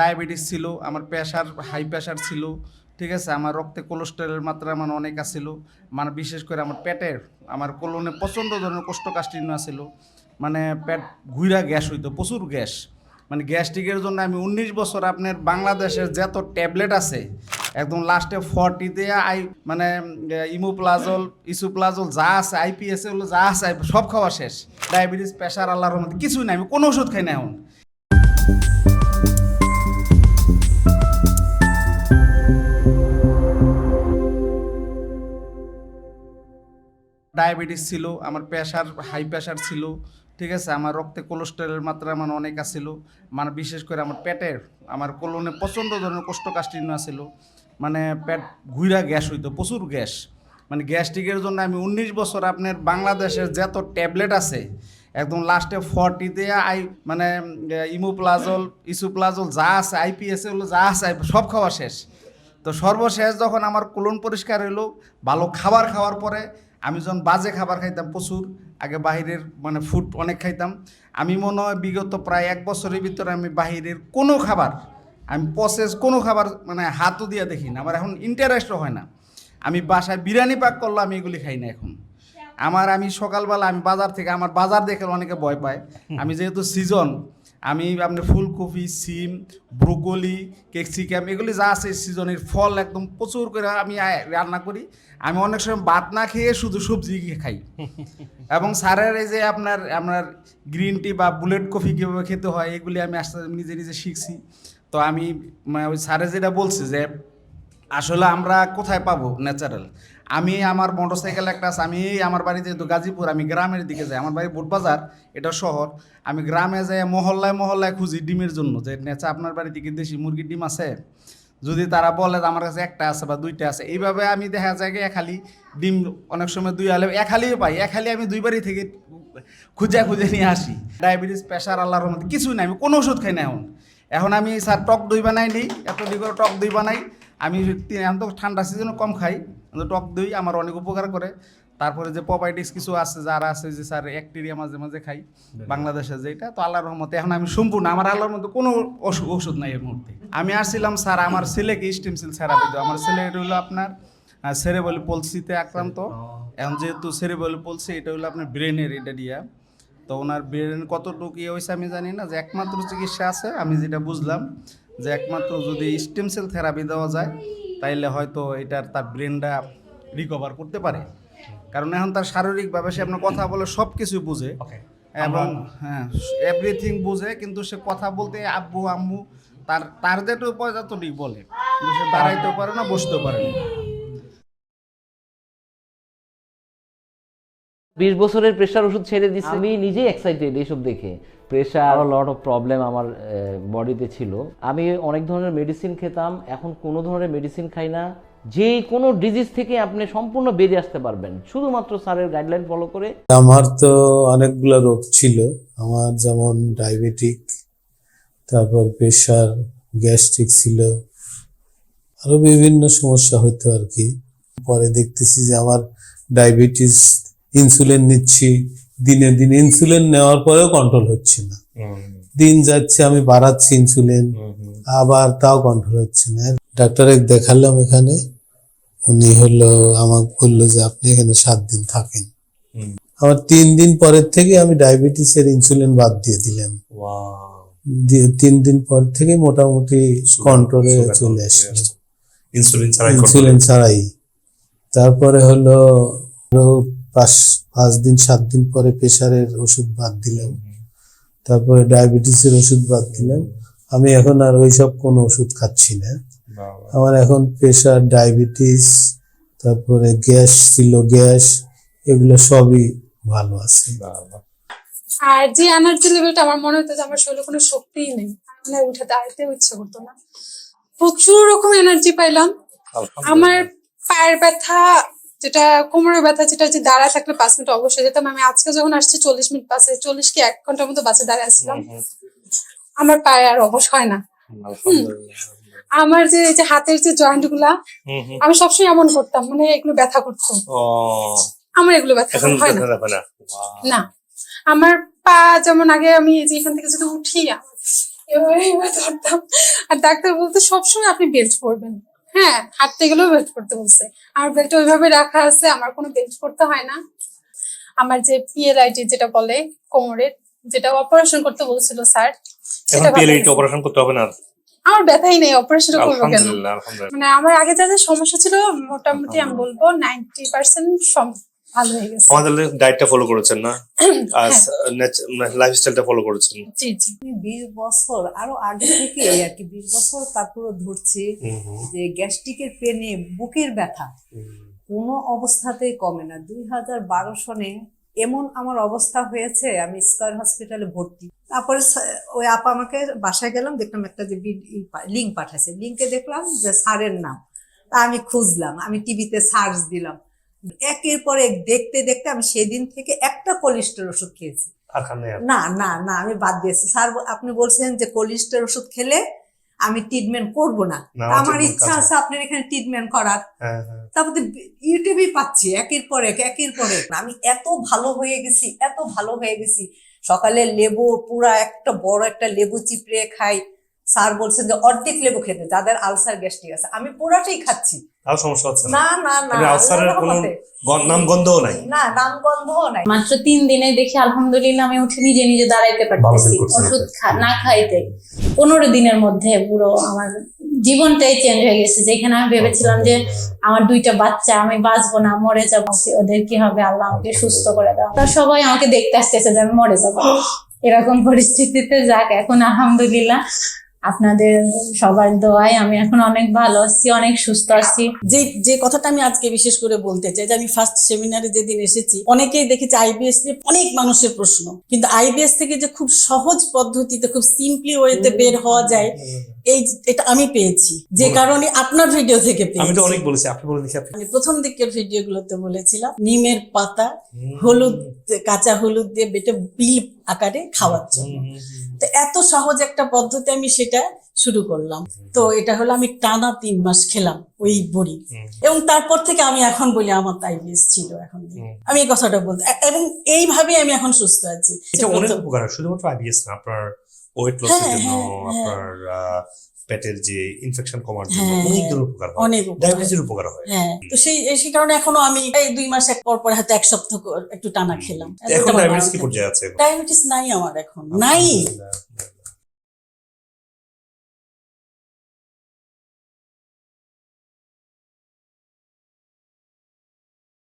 Diabetes ছিল, আমার pressure high pressure ছিল, ঠিক আছে? আমার রক্তে কোলেস্টেরলের মাত্রা মানে অনেক আছিল। মানে বিশেষ করে আমার পেটের, আমার কোলনে প্রচণ্ড ধরনের কোষ্ঠকাঠিন্য আছিল। মানে পেট ঘুইরা গ্যাস হইতো, প্রচুর গ্যাস। মানে গ্যাস্ট্রিকের জন্য আমি উনিশ বছর আপনার বাংলাদেশের যত ট্যাবলেট আছে, একদম লাস্টে ফর্টিতে আই মানে ইমোপ্লাজল ইসুপ্লাজল যা আছে আইপিএস যা আছে, সব খাওয়া শেষ। ডায়াবেটিস প্রেশার আল্লাহর মধ্যে কিছুই নাই, আমি কোনো ওষুধ খাই না এখন। ডায়াবেটিস ছিল, আমার প্রেশার হাই প্রেশার ছিল, ঠিক আছে? আমার রক্তে কোলেস্টেরলের মাত্রা মানে অনেক আছিল। মানে বিশেষ করে আমার পেটের, আমার কোলনে প্রচণ্ড ধরনের কোষ্ঠকাঠিন্য আছিল। মানে পেট ঘুইরা গ্যাস হইতো, প্রচুর গ্যাস। মানে গ্যাস্ট্রিকের জন্য আমি উনিশ বছর আপনার বাংলাদেশের যত ট্যাবলেট আছে, একদম লাস্টে ফর্টিতে আই মানে ইমোপ্লাজল ইসুপ্লাজল যা আছে আইপিএস এগুলো যা আছে, সব খাওয়া শেষ। তো সর্বশেষ যখন আমার কোলন পরিষ্কার হইল, ভালো খাবার খাওয়ার পরে আমি যখন বাজে খাবার খাইতাম প্রচুর, আগে বাহিরের মানে ফুড অনেক খাইতাম। আমি মনে হয় বিগত প্রায় এক বছরের ভিতরে আমি বাহিরের কোনো খাবার, আমি প্রসেস কোনো খাবার মানে হাতও দিয়ে দেখি না। আমার এখন ইন্টারেস্টও হয় না। আমি বাসায় বিরিয়ানি পাক করলে আমি এগুলি খাই না এখন। আমার আমি সকালবেলা আমি বাজার থেকে, আমার বাজার দেখে অনেকে ভয় পায়। আমি যেহেতু সিজন আমি আপনার ফুলকপি সিম ব্রোকলি ক্যাপসিকাম এগুলি যা আছে সিজনের ফল একদম প্রচুর করে আমি রান্না করি। আমি অনেক সময় ভাত না খেয়ে শুধু সবজি খেয়ে খাই। এবং স্যারের এই যে আপনার আপনার গ্রিন টি বা বুলেট কফি কীভাবে খেতে হয় এগুলি আমি আস্তে আস্তে নিজে নিজে শিখছি। তো আমি মানে ওই স্যারে যেটা বলছে যে আসলে আমরা কোথায় পাবো ন্যাচারাল? আমি আমার মোটরসাইকেল একটা আছে, আমি আমার বাড়ি যেহেতু গাজীপুর, আমি গ্রামের দিকে যাই, আমার বাড়ি বুটবাজার এটা শহর, আমি গ্রামে যাই, মহল্লায় মহল্লায় খুঁজি ডিমের জন্য, যে নেচা আপনার বাড়ি থেকে দেশি মুরগির ডিম আছে? যদি তারা বলে আমার কাছে একটা আছে বা দুইটা আছে, এইভাবে আমি দেখা যায় এক হালি ডিম অনেক সময় দুই হালে, এক হালিও পাই, এক হালি আমি দুই বাড়ি থেকে খুঁজে খুঁজে নিয়ে আসি। ডায়াবেটিস প্রেশার আল্লাহর মধ্যে কিছুই নাই, আমি কোনো ওষুধ খাই না এখন। এখন আমি স্যার টক দই বানাই নিই, এত দি করে টক দই বানাই, আমি এখন তো ঠান্ডা সিজনে কম খাই। কিন্তু টক দই আমার অনেক উপকার করে। তারপরে যে প্রোবায়োটিক্স কিছু আছে যারা আছে যে স্যার ব্যাকটেরিয়া মাঝে মাঝে খাই বাংলাদেশে যেটা তো আল্লাহর রহমতে এখন আমি সম্পূর্ণ আমার আল্লাহর মধ্যে কোনো ওষু- ওষুধ নাই এর মুহূর্তে আমি আসছিলাম স্যার আমার ছেলেকে স্টিম সেল থেরাপি দেবো আমার ছেলে হলো আপনার সেরেবল পলসিতে আক্রান্ত। এখন যেহেতু সেরেবল পলসি এটা হলো আপনার ব্রেনের এটা দিয়া। তো ওনার ব্রেন কতটুকু ইয়ে হয়েছে আমি জানি না যে একমাত্র চিকিৎসা আছে আমি যেটা বুঝলাম যে একমাত্র যদি স্টেম সেল থেরাপি দেওয়া যায় তাইলে হয়তো এটার তার ব্রেনটা রিকভার করতে পারে। কারণ এখন তার শারীরিকভাবে সে আপনার কথা বলে সব কিছু বুঝে এবং হ্যাঁ এভরিথিং বুঝে কিন্তু সে কথা বলতে আব্বু আম্মু তার তার যেটুকু পর্যাপ্তটিক বলে কিন্তু সে দাঁড়াইতেও পারে না বসতেও পারে না। বিশ বছরের প্রেশার ওষুধ ছেড়ে দিচ্ছে আমি নিজেই এক্সাইটেড এইসব দেখে। প্রেশার লট অফ প্রবলেম আমার বডিতে ছিল। আমি অনেক ধরনের মেডিসিন খেতাম এখন কোনো ধরনের মেডিসিন খাই না। যে কোনো ডিজিজ থেকে আপনি সম্পূর্ণ বেরিয়ে আসতে পারবেন। শুধুমাত্র স্যারের গাইডলাইন ফলো করে। আমার তো অনেকগুলো রোগ ছিল। আমার যেমন ডায়াবেটিক তারপর প্রেশার গ্যাস্ট্রিক ছিল। আরও বিভিন্ন সমস্যা হতো আর কি। পরে দেখতেছি যে আমার ডায়াবেটিস ইনসুলিন নিচ্ছি দিনে দিনে ইনসুলিন নেওয়ার পরেও কন্ট্রোল হচ্ছে না। দিন যাচ্ছে আমি বাড়াচ্ছি ইনসুলিন আবার তাও কন্ট্রোল হচ্ছে না। ডাক্তারে দেখালাম এখানে উনি হলো আমাকে বলল যে আপনি এখানে সাত দিন থাকেন। আমার তিন দিন পরের থেকে আমি ডায়াবেটিসের ইনসুলিন বাদ দিয়ে দিলাম। তিন দিন পর থেকে মোটামুটি কন্ট্রোলে চলে আসলো। ইনসুলিন ছাড়াই ইনসুলিন ছাড়াই। তারপরে হলো পাঁচ পাঁচ দিন সাত দিন পরে প্রেশারের ওষুধ বাদ দিলাম। তারপরে ডায়াবেটিসের ওষুধ বাদ দিলাম। আমি এখন আর ওইসব কোনো ওষুধ খাচ্ছি না। আমার এখন প্রেশার ডায়াবেটিস তারপরে গ্যাস ছিল গ্যাস এগুলো সবই ভালো আছে। আর যে এনার্জি লেভেলটা আমার মনে হতো যে আমার শরীরে কোনো শক্তিই নেই মানে উঠে দাঁড়াতেও ইচ্ছা করতো না। প্রচুর রকম এনার্জি পাইলাম। আমার পায়ের ব্যথা যেটা কোমরের ব্যথা যেটা যে দাঁড়ায় থাকলে পাঁচ মিনিট অবশ্যই যেতাম। আমি আজকে যখন আসছি চল্লিশ মিনিট বাসে চল্লিশ কি এক ঘণ্টার মতো বাসে দাঁড়িয়ে আসছিলাম। আমার পায়ে আর অবশ হয় না। আমার যে যে হাতের যে জয়েন্টগুলা আমি সবসময় এমন করতাম মানে এগুলো ব্যথা করতো। আমার এগুলো ব্যথা হয় না। না? আমার পা যেমন আগে আমি যে এখান থেকে যদি উঠি এভাবে এভাবে ধরতাম। আর ডাক্তার বলতে সবসময় আপনি বেল্ট পরবেন। হ্যাঁ হাঁটতে গেলেও বেল্ট করতে বলছে। আর বেল্ট ওইভাবে রাখা আছে আমার কোনো বেল্ট করতে হয় না। আমার যে পিএলআইটি যেটা বলে কোমরের যেটা অপারেশন করতে বলছিল স্যার সেটা পিএলআইটি অপারেশন করতে হবে না আমার ব্যথাই নেই অপারেশন করব কেন? মানে আমার আগে যা যা সমস্যা ছিল মোটামুটি আমি বলব নাইনটি পার্সেন্ট ভালো হয়ে গেছে। আমাদের ডায়েটটা ফলো করেছেন না? আর হ্যাঁ, লাইফস্টাইলটা ফলো করেছেন? জি জি। বিশ বছর আরও আগে থেকে আর কি বিশ বছর তারপরে ধরছি যে গ্যাস্ট্রিকের পেনে বুকের ব্যথা। কোনো অবস্থাতেই কমে না। দুই হাজার বারো সনে এমন আমার অবস্থা হয়েছে আমি স্কয়ার হসপিটালে ভর্তি। তারপরে ওই আপা আমাকে বাসায় গেলাম দেখলাম একটা যে লিঙ্ক পাঠাইছে। লিঙ্কে দেখলাম যে স্যারের নাম। তা আমি খুঁজলাম আমি টিভিতে সার্চ দিলাম। একের পর এক দেখতে দেখতে আমি সেদিন থেকে একটা কোলেস্টেরল ওষুধ খেয়েছি? না না না আমি বাদ দিয়েছি। স্যার আপনি বলছেন যে কোলেস্টেরল ওষুধ খেলে আমি ট্রিটমেন্ট করব না। না, আমার ইচ্ছা আছে আপনার এখানে ট্রিটমেন্ট করার। হ্যাঁ হ্যাঁ। তারপরে ইউটিউবে পাচ্ছি একের পর এক একের পর এক। আমি এত ভালো হয়ে গেছি এত ভালো হয়ে গেছি। সকালে লেবু পুরা একটা বড় একটা লেবু চিপড়ে খাই। স্যার বলছেন যে অর্ধেক লেবু খেতে যাদের আলসার গ্যাস্ট্রিক আছে। আমি পুরাটাই খাচ্ছি। তাও সমস্যা হচ্ছে না? না না না আলসারের কোনো নাম গন্ধও নাই? না নাম গন্ধও নাই। মাত্র তিন দিনে দেখি আলহামদুলিল্লাহ আমি উঠে নিজে নিজে দাঁড়াইতে পারতেছি ওষুধ খা- না খাইতে। পনেরো দিনের মধ্যে পুরো আমার জীবনটাই চেঞ্জ হয়ে গেছে। যেখানে আমি ভেবেছিলাম যে আমার দুইটা বাচ্চা আমি বাঁচবো না মরে যাব। ওদের কি হবে? আল্লাহ আমাকে সুস্থ করে দাও। তা সবাই আমাকে দেখতে আসতেছে যে আমি মরে যাব। এরকম পরিস্থিতিতে যাক এখন আলহামদুলিল্লাহ আপনাদের সবার দোয়ায় আমি এখন অনেক ভালো আছি, অনেক সুস্থ আছি। যে যে কথাটা আমি আজকে বিশেষ করে বলতে চাই, যে আমি ফার্স্ট সেমিনারে যেদিন এসেছি, অনেকেই দেখেছি আইবিএস নিয়ে অনেক মানুষের প্রশ্ন। কিন্তু আইবিএস থেকে যে খুব সহজ পদ্ধতিতে, খুব সিম্পলি ওয়েতে বের হওয়া যায় এই এটা আমি পেয়েছি। যে কারণে আপনার ভিডিও থেকে আমি তো অনেক বলেছি আপনি বলে দেখি আপনি প্রথম দিকের ভিডিওগুলোতে বলেছিলাম নিমের পাতা হলুদ কাঁচা হলুদ দিয়ে বেটে বিল আকারে খাওয়ার জন্য। তো এত সহজ একটা পদ্ধতি আমি সেটা শুরু করলাম। তো এটা হলো আমি টানা তিন মাস খেলাম ওই বড়ি। এবং তারপর থেকে আমি এখন বলি আমার আইবিএস ছিল এখন। আমি এই কথাটা বলতে এবং এইভাবে আমি এখন সুস্থ আছি। এটা অনেক উপকার শুধুমাত্র আইবিএস না আপনার ওয়েট লসের হ্যাঁ, জন্য হ্যাঁ, হ্যাঁ। আপনার পেটের যে ইনফেকশন কমার জন্য অনেক। ধরনের উপকার হয়। অনেক। ডায়াবেটিসের উপকার হয়। তো সেই সেই কারণে এখনও আমি এই দুই মাস এক পর পর হয়তো এক সপ্তাহ একটু টানা খেলাম। এখন ডায়াবেটিস কি পর্যায়ে আছে ডায়াবেটিস নাই আমার এখন। নাই।